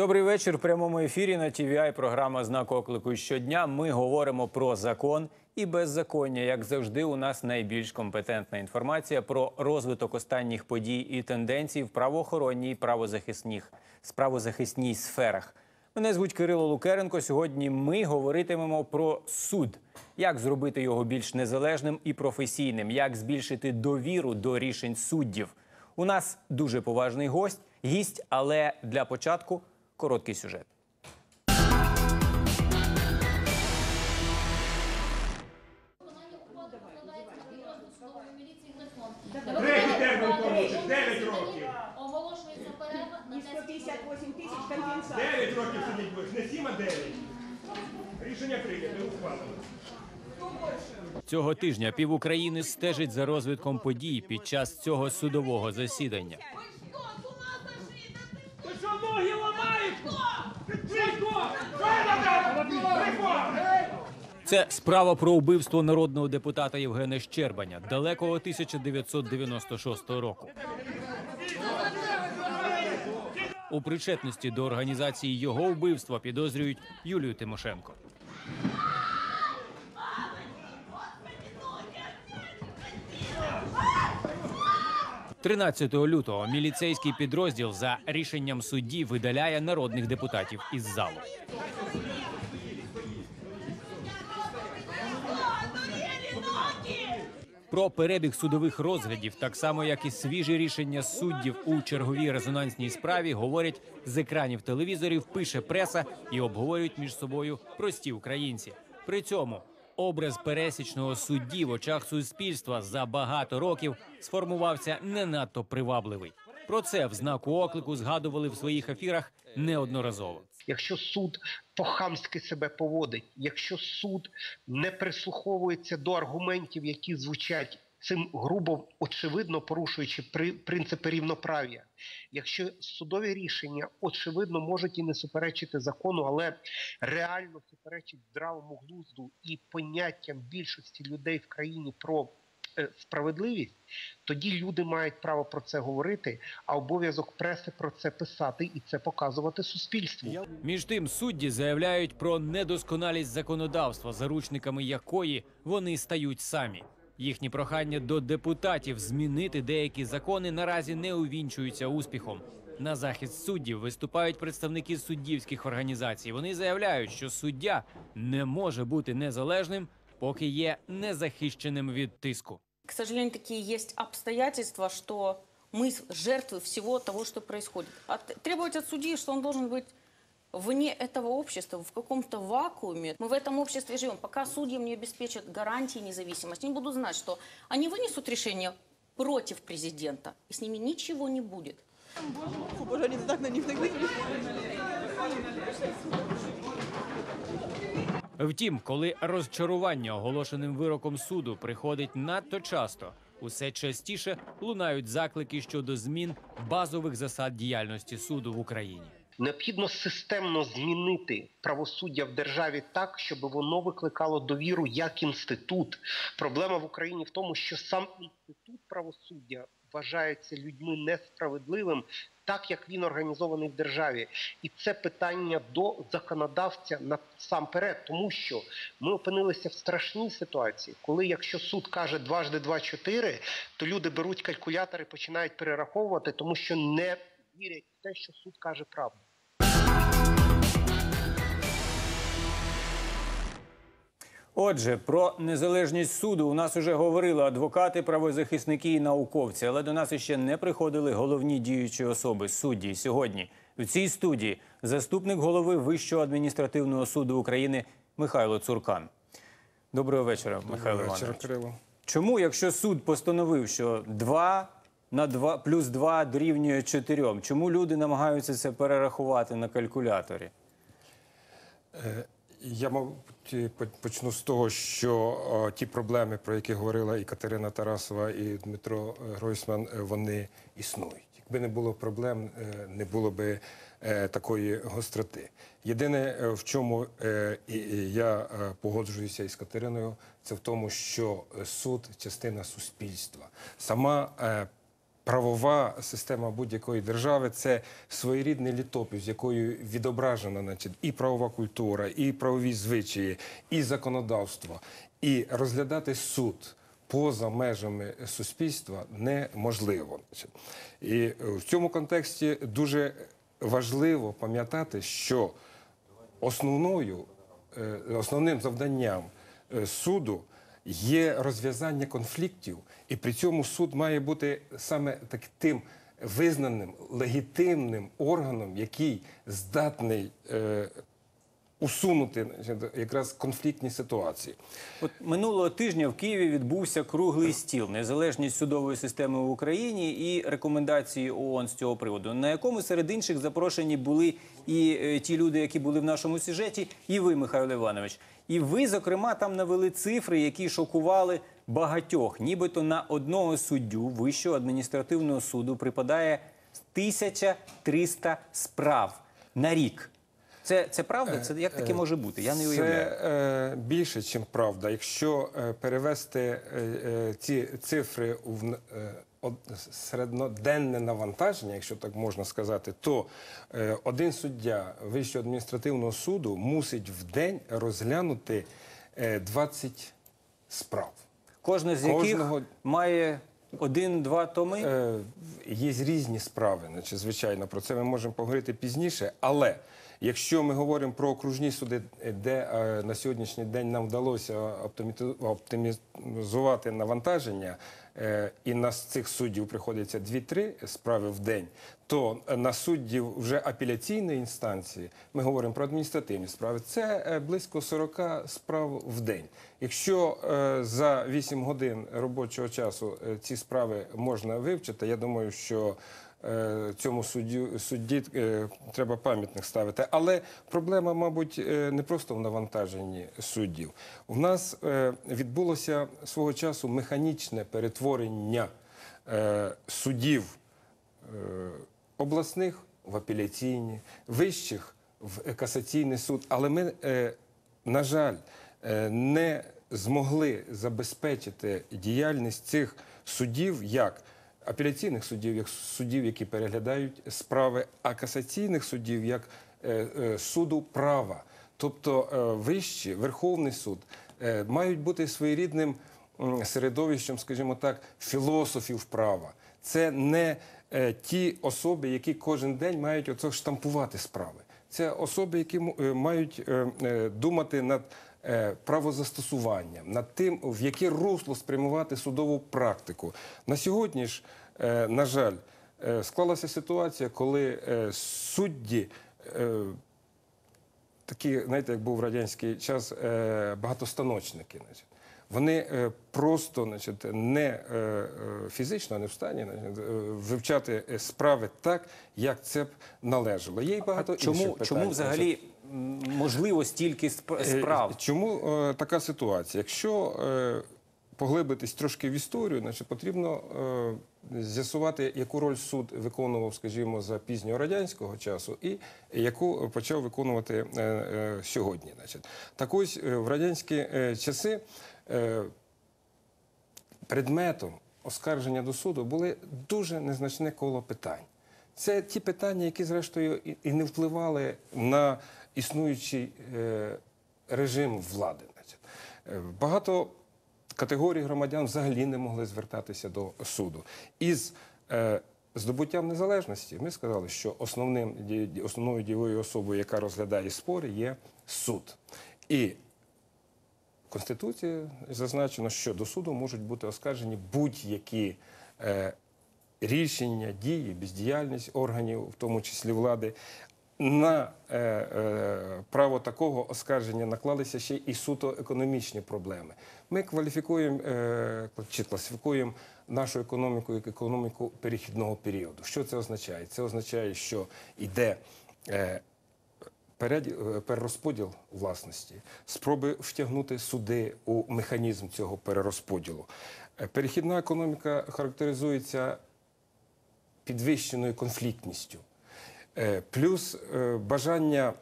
Добрий вечір. В прямому ефірі на TVI програма знак оклику. Щодня ми говоримо про закон і беззаконня. Як завжди, у нас найбільш компетентна інформація про розвиток останніх подій і тенденцій в правоохоронній, правозахисних, правозахисній сферах. Мене звуть Кирило Лукеренко. Сьогодні ми говоритимемо про суд, як зробити його більш незалежним і професійним, як збільшити довіру до рішень суддів. У нас дуже поважний гость, гість, але для початку короткий сюжет. Третій термін порушив, 9 років. Оголошується перерва на І 10 158 тисяч компенсації. 9 років сидіть будеш, не 7, а 9. Рішення прийнято, ухвалено. Цього тижня пів України стежить за розвитком подій під час цього судового засідання. Це справа про вбивство народного депутата Євгена Щербаня далекого 1996 року. У причетності до організації його вбивства підозрюють Юлію Тимошенко. – 13 лютого міліцейський підрозділ за рішенням судді видаляє народних депутатів із залу. Про перебіг судових розглядів, так само як і свіжі рішення суддів у черговій резонансній справі, говорять з екранів телевізорів, пише преса і обговорюють між собою прості українці. При цьому образ пересічного судді в очах суспільства за багато років сформувався не надто привабливий. Про це в знаку оклику згадували в своїх ефірах неодноразово. якщо суд по-хамськи себе поводить, якщо суд не прислуховується до аргументів, які звучать цим грубо очевидно порушуючи при принципи рівноправ'я, якщо судові рішення очевидно можуть і не суперечити закону, але реально суперечить здравому глузду і поняттям більшості людей в країні про справедливість, тоді люди мають право про це говорити, а обов'язок преси про це писати і це показувати суспільству. Між тим судді заявляють про недосконалість законодавства, заручниками якої вони стають самі. Їхні прохання до депутатів змінити деякі закони наразі не увінчуються успіхом. На захист суддів виступають представники суддівських організацій. Вони заявляють, що суддя не може бути незалежним, поки є незахищеним від тиску. К сожалению, такие есть обстоятельства, что мы с- жертвы всего того, что происходит. А т- требовать от судьи, что он должен быть вне этого общества, в каком-то вакууме. Мы в этом обществе живем. Пока судьям не обеспечат гарантии независимости, они будут знать, что они вынесут решение против президента, и с ними ничего не будет. Боже, вони так на них не Втім, коли розчарування оголошеним вироком суду приходить надто часто, усе частіше лунають заклики щодо змін базових засад діяльності суду в Україні. Необхідно системно змінити правосуддя в державі так, щоб воно викликало довіру як інститут. Проблема в Україні в тому, що сам інститут правосуддя вважається людьми несправедливим, так як він організований в державі, і це питання до законодавця насамперед, тому що ми опинилися в страшній ситуації, коли якщо суд каже дважди два чотири, то люди беруть калькулятор і починають перераховувати, тому що не вірять в те, що суд каже правду. Отже, про незалежність суду у нас уже говорили адвокати, правозахисники і науковці, але до нас іще не приходили головні діючі особи судді. Сьогодні в цій студії заступник голови Вищого адміністративного суду України Михайло Цуркан. Доброго вечора, Михайло Вечора, Іванович. Кирило. Чому, якщо суд постановив, що 2 на 2 плюс 2 дорівнює 4, чому люди намагаються це перерахувати на калькуляторі? Я мабуть по- почну з того, що о, ті проблеми, про які говорила і Катерина Тарасова, і Дмитро е, Гройсман, е, вони існують. Якби не було проблем, е, не було би е, такої гостроти. Єдине, в чому е, і- і я погоджуюся із Катериною, це в тому, що суд частина суспільства. Сама е, правова система будь-якої держави це своєрідний літопис, якою відображена значить, і правова культура, і правові звичаї, і законодавство. І розглядати суд поза межами суспільства неможливо. І в цьому контексті дуже важливо пам'ятати, що основною, е, основним завданням е, суду є розв'язання конфліктів, і при цьому суд має бути саме так тим визнаним легітимним органом, який здатний е, усунути якраз конфліктні ситуації. От минулого тижня в Києві відбувся круглий стіл незалежність судової системи в Україні і рекомендації ООН з цього приводу, на якому серед інших запрошені були і е, ті люди, які були в нашому сюжеті, і ви, Михайло Іванович. І ви, зокрема, там навели цифри, які шокували багатьох. Нібито на одного суддю Вищого адміністративного суду припадає 1300 справ на рік. Це, це правда? Це як таке може бути? Я не уявляю. Це е, більше, ніж правда. Якщо е, перевести е, е, ці цифри в е, середноденне навантаження, якщо так можна сказати, то е, один суддя Вищого адміністративного суду мусить в день розглянути е, 20 справ. Кожна з Кожного- яких має один-два томи. Е, Є різні справи, значить, звичайно, про це ми можемо поговорити пізніше. Але якщо ми говоримо про окружні суди, де е, на сьогоднішній день нам вдалося оптимізувати навантаження, е, і на цих суддів приходиться 2-3 справи в день, то на суддів вже апеляційної інстанції ми говоримо про адміністративні справи. Це е, близько 40 справ в день. Якщо е, за 8 годин робочого часу е, ці справи можна вивчити, я думаю, що е, цьому судді, судді е, треба пам'ятник ставити. Але проблема, мабуть, е, не просто в навантаженні суддів. У нас е, відбулося свого часу механічне перетворення е, суддів е, обласних в апеляційні, вищих в касаційний суд. Але ми, е, на жаль, е, не змогли забезпечити діяльність цих суддів як апеляційних суддів, як суддів, які переглядають справи, а касаційних суддів як е, е, суду права. Тобто е, вищі, Верховний суд мають бути своєрідним середовищем, скажімо так, філософів права. Це не ті особи, які кожен день мають оце штампувати справи. Це особи, які мають думати над е, правозастосуванням, над тим, в яке русло спрямувати судову практику. На сьогодні ж, е, на жаль, е, склалася ситуація, коли судді. Такі, знаєте, як був в радянський час, багатостаночники. Значить. Вони просто значить, не фізично не в стані значить, вивчати справи так, як це б належало. Є й багато інших Чому, питань. чому взагалі можливо стільки Е, справ? Чому е, така ситуація? Якщо е, поглибитись трошки в історію, значить потрібно е, з'ясувати, яку роль суд виконував, скажімо, за пізнього радянського часу, і яку почав виконувати е, е, сьогодні. Значить. Так ось в радянські е, часи. е, предметом оскарження до суду були дуже незначне коло питань. Це ті питання, які, зрештою, і- не впливали на існуючий е, режим влади. Е, Багато категорій громадян взагалі не могли звертатися до суду. Із е, здобуттям незалежності ми сказали, що основним, основною дієвою особою, яка розглядає спори, є суд. І в Конституції зазначено, що до суду можуть бути оскаржені будь-які рішення, дії, бездіяльність органів, в тому числі влади. На е, е, право такого оскарження наклалися ще і суто економічні проблеми. Ми кваліфікуємо е, чи класифікуємо нашу економіку як економіку перехідного періоду. Що це означає? Це означає, що йде е, е, перерозподіл власності, спроби втягнути суди у механізм цього перерозподілу. Е, Перехідна економіка характеризується підвищеною конфліктністю, Е, плюс е, бажання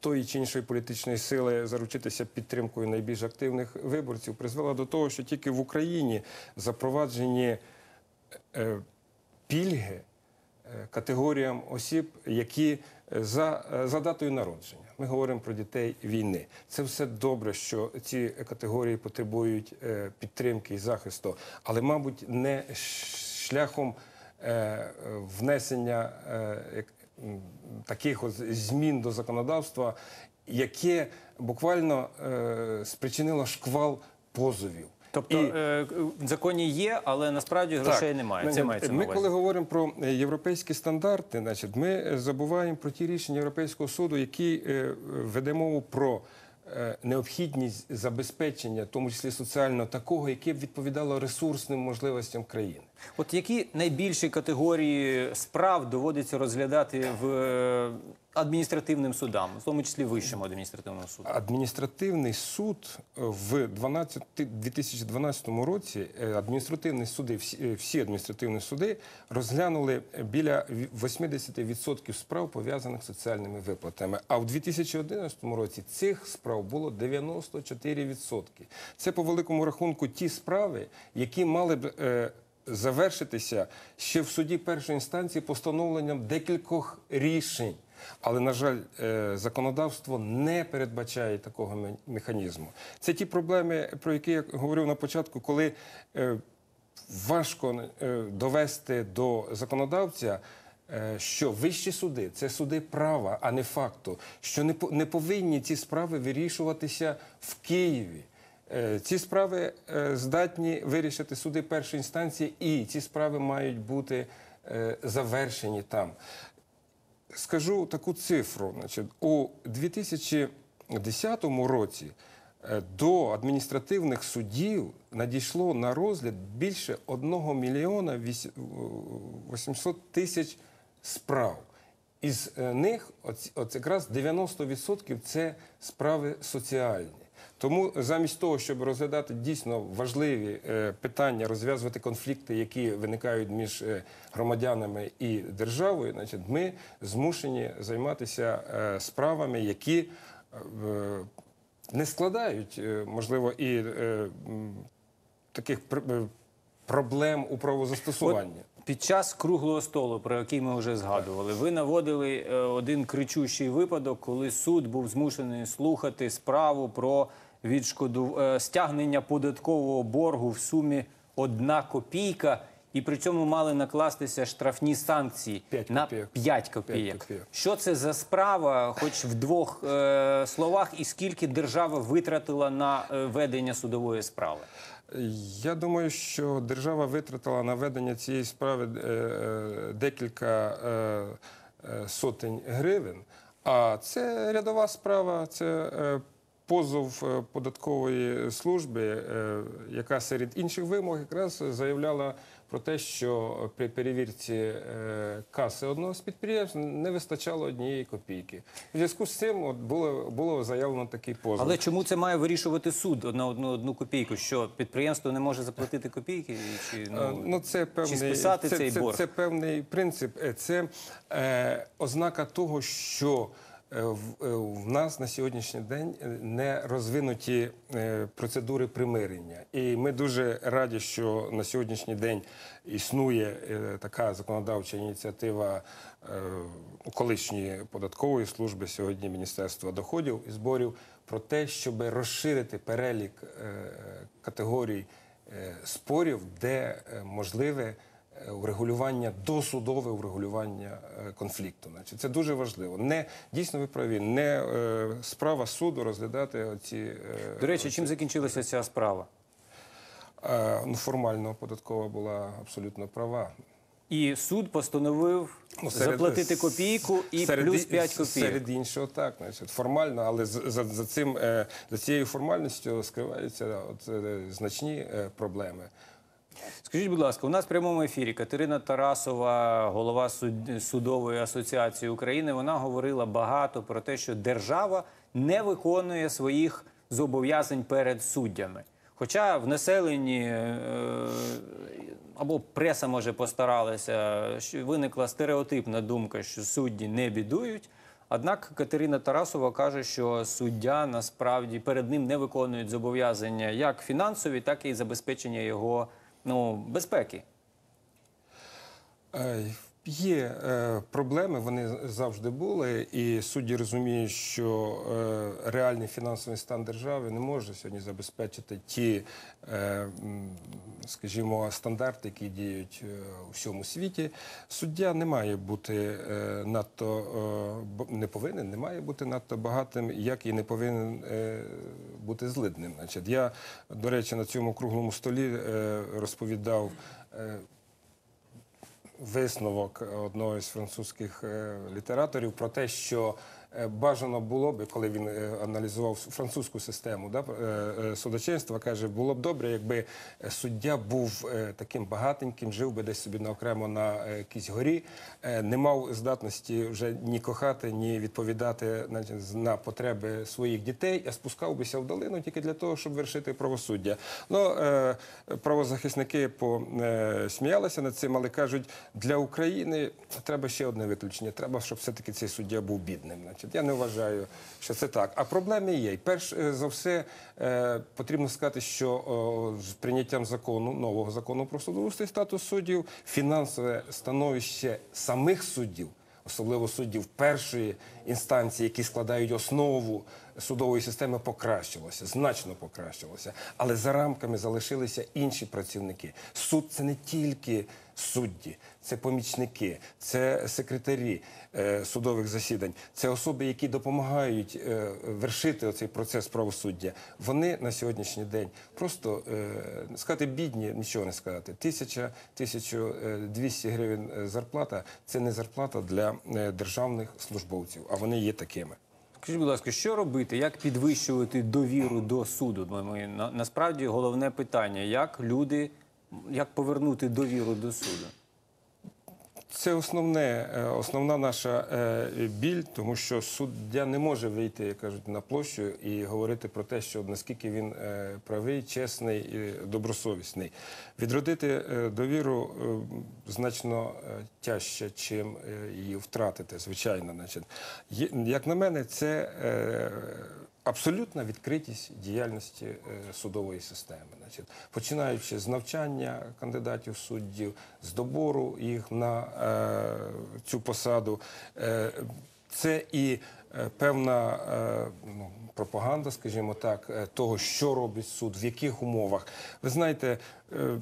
тої чи іншої політичної сили заручитися підтримкою найбільш активних виборців призвело до того, що тільки в Україні запроваджені е, пільги категоріям осіб, які за, за датою народження. Ми говоримо про дітей війни. Це все добре, що ці категорії потребують підтримки і захисту, але, мабуть, не шляхом внесення е, як- м, таких змін до законодавства, яке буквально е, спричинило шквал позовів. Тобто І- е, в законі є, але насправді грошей немає. Це мається на Ми, коли говоримо про е, європейські стандарти, значить, ми е, забуваємо про ті рішення Європейського суду, які е, веде мову про е, необхідність забезпечення, в тому числі соціального, такого, яке б відповідало ресурсним можливостям країни. От які найбільші категорії справ доводиться розглядати в е, адміністративним судам, в тому числі вищому адміністративному суду? Адміністративний суд в 12, 2012 році е, адміністративні суди, е, всі адміністративні суди розглянули біля 80% справ пов'язаних з соціальними виплатами. А в 2011 році цих справ було 94%. Це по великому рахунку ті справи, які мали б. Завершитися ще в суді першої інстанції постановленням декількох рішень. Але, на жаль, е, законодавство не передбачає такого механізму. Це ті проблеми, про які я говорив на початку, коли е, важко е, довести до законодавця. Що вищі суди це суди права, а не факту. Що не повинні ці справи вирішуватися в Києві. Е, Ці справи е, здатні вирішити суди першої інстанції, і ці справи мають бути е, завершені там. Скажу таку цифру. Значить, у 2010 році до адміністративних судів надійшло на розгляд більше 1 мільйона вісь- 800 тисяч справ. Із них от якраз 90% це справи соціальні. Тому замість того, щоб розглядати дійсно важливі е, питання, розв'язувати конфлікти, які виникають між е, громадянами і державою, значить, ми змушені займатися е, справами, які не складають, можливо, і таких пр- проблем у правозастосуванні. Під час круглого столу, про який ми вже згадували, ви наводили один кричущий випадок, коли суд був змушений слухати справу про відшкоду е, стягнення податкового боргу в сумі одна копійка, і при цьому мали накластися штрафні санкції П'ять на 5 копійок. П'ять копійок. Що це за справа, хоч в двох е, словах, і скільки держава витратила на е, ведення судової справи? Я думаю, що держава витратила на ведення цієї справи е, е, декілька е, сотень гривень. А це рядова справа, це е, позов е, податкової служби, е, яка серед інших вимог якраз заявляла про те, що при перевірці е, каси одного з підприємств не вистачало однієї копійки. У зв'язку з цим от було, було заявлено такий позов. Але чому це має вирішувати суд на одну одну копійку? Що підприємство не може заплатити копійки? Чи ну, Ну, це певний, списати це, цей це, борг? це певний принцип. Це е, ознака того, що в, е, нас на сьогоднішній день е, не розвинуті е, процедури примирення. І ми дуже раді, що на сьогоднішній день існує е, така законодавча ініціатива е, колишньої податкової служби, сьогодні Міністерства доходів і зборів, про те, щоб розширити перелік е, категорій е, спорів, де е, можливе е, врегулювання досудове врегулювання е, конфлікту. Значить, це дуже важливо. Не дійсно ви праві, не е, справа суду розглядати оці е, До речі, чим закінчилася ця справа? е, ну, формально податкова була абсолютно права. І суд постановив Ну, серед- заплатити копійку і серед плюс і- 5 копійок. Серед іншого, так, значить, формально, але за, за, цим, е, за цією формальністю скриваються от, е, значні е, проблеми. Скажіть, будь ласка, у нас в прямому ефірі Катерина Тарасова, голова суд- судової асоціації України, вона говорила багато про те, що держава не виконує своїх зобов'язань перед суддями. Хоча в населенні е, або преса може постаралася, що виникла стереотипна думка, що судді не бідують. Однак Катерина Тарасова каже, що суддя насправді перед ним не виконують зобов'язання як фінансові, так і забезпечення його ну, безпеки. Є е, проблеми, вони завжди були, і судді розуміють, що е, реальний фінансовий стан держави не може сьогодні забезпечити ті, е, скажімо, стандарти, які діють е, у всьому світі. Суддя не має бути е, надто е, не повинен, не має бути надто багатим, як і не повинен е, бути злидним. Значить, я, до речі, на цьому круглому столі е, розповідав. е, висновок одного з французьких е, літераторів про те, що бажано було би, коли він е, аналізував французьку систему да, е, е, судочинства, каже, було б добре, якби е, суддя був е, таким багатеньким, жив би десь собі на окремо на е, якійсь горі, е, не мав здатності вже ні кохати, ні відповідати на потреби своїх дітей, а спускав бися в долину тільки для того, щоб вершити правосуддя. Ну, е, правозахисники посміялися над цим, але кажуть, для України треба ще одне виключення. Треба, щоб все-таки цей суддя був бідним. Я не вважаю, що це так. А проблеми є. Перш е, за все е, потрібно сказати, що з прийняттям закону, нового закону про судоустрій статус суддів, фінансове становище самих суддів особливо суддів першої інстанції, які складають основу судової системи, покращилося, значно покращилося. Але за рамками залишилися інші працівники. Суд це не тільки судді, це помічники, це секретарі е, судових засідань, це особи, які допомагають е, вершити оцей процес правосуддя. Вони на сьогоднішній день просто е, сказати бідні, нічого не сказати. Тисяча, тисячу е, двісті гривень е, зарплата це не зарплата для е, державних службовців, а вони є такими. Скажіть, будь ласка, що робити? Як підвищувати довіру до суду? Ми- на- насправді головне питання: як люди, як повернути довіру до суду? Це основне, е, основна наша е, біль, тому що суддя не може вийти, як кажуть, на площу і говорити про те, що наскільки він е, правий, чесний і добросовісний. Відродити довіру значно тяжче, чим її втратити, звичайно. Як на мене, це абсолютна відкритість діяльності е, судової системи. Значить, починаючи з навчання кандидатів суддів, з добору їх на е, цю посаду. Е, це і е, певна е, ну, пропаганда, скажімо так, е, того, що робить суд, в яких умовах. Ви знаєте. е,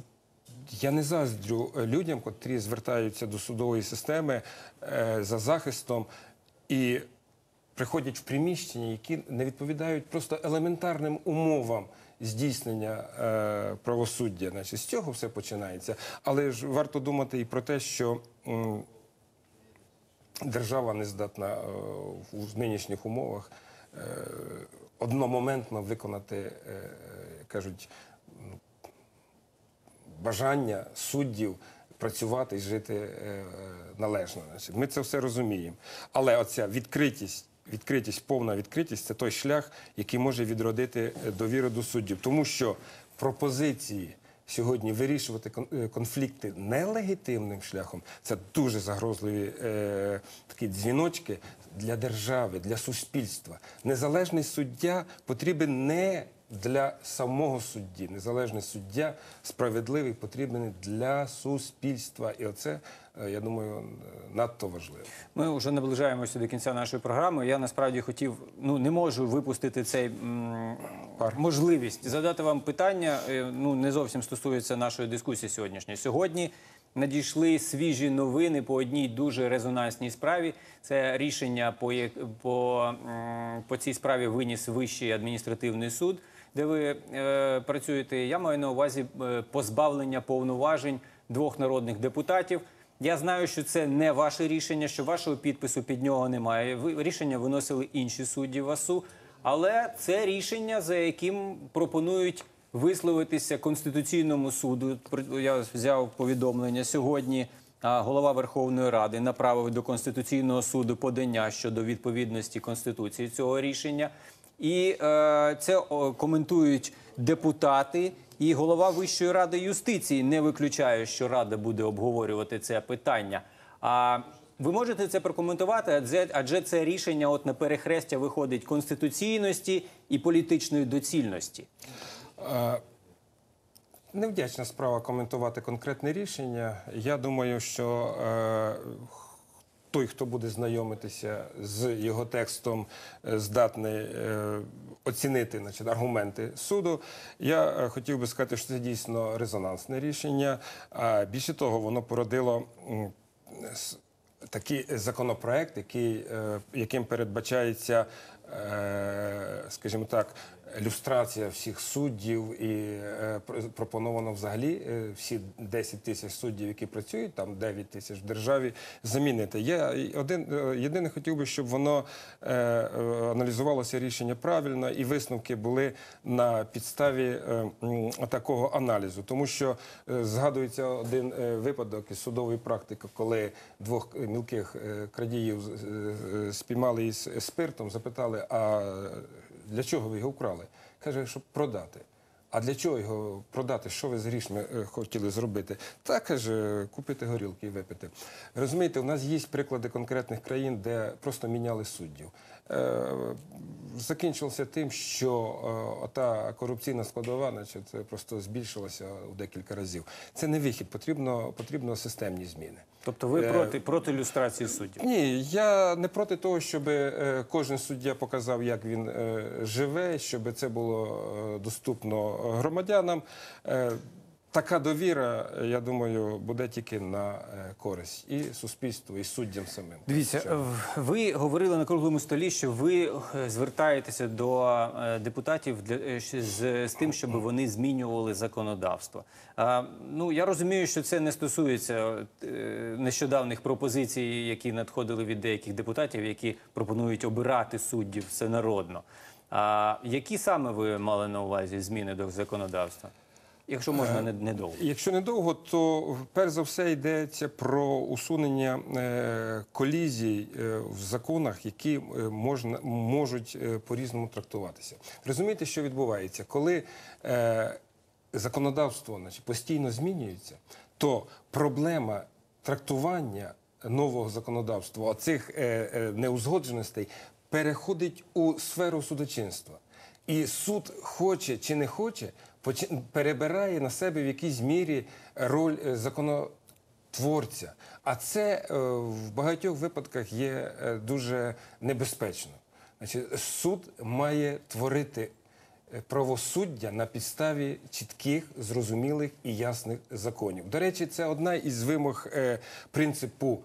я не заздрю людям, котрі звертаються до судової системи е, за захистом і приходять в приміщення, які не відповідають просто елементарним умовам здійснення е, правосуддя. Значить, з цього все починається. Але ж варто думати і про те, що м, держава не здатна е, в нинішніх умовах е, одномоментно виконати, е, кажуть, бажання суддів працювати і жити е, е, належно. Значить, Ми це все розуміємо. Але оця відкритість. Відкритість, повна відкритість це той шлях, який може відродити е, довіру до суддів. Тому що пропозиції сьогодні вирішувати е, конфлікти нелегітимним шляхом це дуже загрозливі е, такі дзвіночки для держави, для суспільства. Незалежний суддя потрібен не для самого судді. Незалежний суддя справедливий потрібен для суспільства. І оце, я думаю, надто важливо. Ми вже наближаємося до кінця нашої програми. Я насправді хотів, ну не можу випустити цей м, можливість задати вам питання. е, Ну не зовсім стосується нашої дискусії сьогоднішньої. Сьогодні надійшли свіжі новини по одній дуже резонансній справі. Це рішення по, по, по цій справі виніс Вищий адміністративний суд, де ви е, працюєте. Я маю на увазі е, позбавлення повноважень двох народних депутатів. Я знаю, що це не ваше рішення, що вашого підпису під нього немає. Ви рішення виносили інші судді ВАСУ, але це рішення, за яким пропонують висловитися Конституційному суду. Я взяв повідомлення сьогодні. Голова Верховної Ради направив до Конституційного суду подання щодо відповідності Конституції цього рішення. І е, це коментують депутати. І голова Вищої ради юстиції не виключає, що рада буде обговорювати це питання. А ви можете це прокоментувати? Адже, адже це рішення от на перехрестя виходить конституційності і політичної доцільності. Невдячна справа коментувати конкретне рішення. Я думаю, що е, той, хто буде знайомитися з його текстом, е, здатний е, оцінити значить, аргументи суду. Я е, хотів би сказати, що це дійсно резонансне рішення. А більше того, воно породило. Такий законопроект, який, яким передбачається, скажімо так, люстрація всіх суддів, і е, пропоновано взагалі е, всі 10 тисяч суддів, які працюють, там 9 тисяч в державі, замінити. Я один е, єдине хотів би, щоб воно аналізувалося рішення правильно, і висновки були на підставі такого аналізу, тому що згадується один випадок із судової практики, коли двох мілких крадіїв спіймали із спиртом, запитали, а для чого ви його вкрали? Каже, щоб продати. А для чого його продати? Що ви з грішми е, хотіли зробити? Та каже, купити горілки і випити. Розумієте, у нас є приклади конкретних країн, де просто міняли суддів. Е, закінчилося тим, що е, ота корупційна складова, значить, просто збільшилася у декілька разів. Це не вихід, потрібно, потрібно системні зміни. Тобто ви Е, проти, проти люстрації суддів? Ні, я не проти того, щоб кожен суддя показав, як він живе, щоб це було доступно громадянам. Е, Така довіра, я думаю, буде тільки на е, користь і суспільству, і суддям самим. Дивіться, е, ви говорили на круглому столі, що ви е, звертаєтеся до е, депутатів для е, з, з тим, щоб вони змінювали законодавство. Ну я розумію, що це не стосується е, нещодавних пропозицій, які надходили від деяких депутатів, які пропонують обирати суддів всенародно. А які саме ви мали на увазі зміни до законодавства? Якщо можна не- недовго. Якщо недовго, то перш за все йдеться про усунення е, колізій е, в законах, які е, можна можуть е, по-різному трактуватися. Розумієте, що відбувається, коли е, законодавство значить, постійно змінюється, то проблема трактування нового законодавства, оцих е, е, неузгодженостей, переходить у сферу судочинства. І суд хоче чи не хоче, перебирає на себе в якійсь мірі роль е, законотворця. А це е, в багатьох випадках є е, дуже небезпечно. Значить, суд має творити правосуддя на підставі чітких, зрозумілих і ясних законів. До речі, це одна із вимог принципу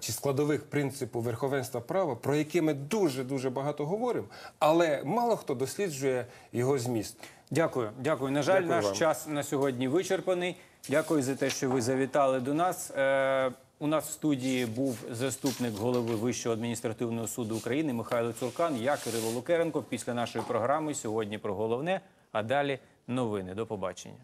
чи складових принципу верховенства права, про які ми дуже дуже багато говоримо, але мало хто досліджує його зміст. Дякую, дякую. На жаль, Дякую наш вам. час на сьогодні вичерпаний. Дякую за те, що ви завітали до нас. Е, у нас в студії був заступник голови Вищого адміністративного суду України Михайло Цуркан. Я Кирило Лукеренко. Після нашої програми сьогодні про головне, а далі новини. До побачення.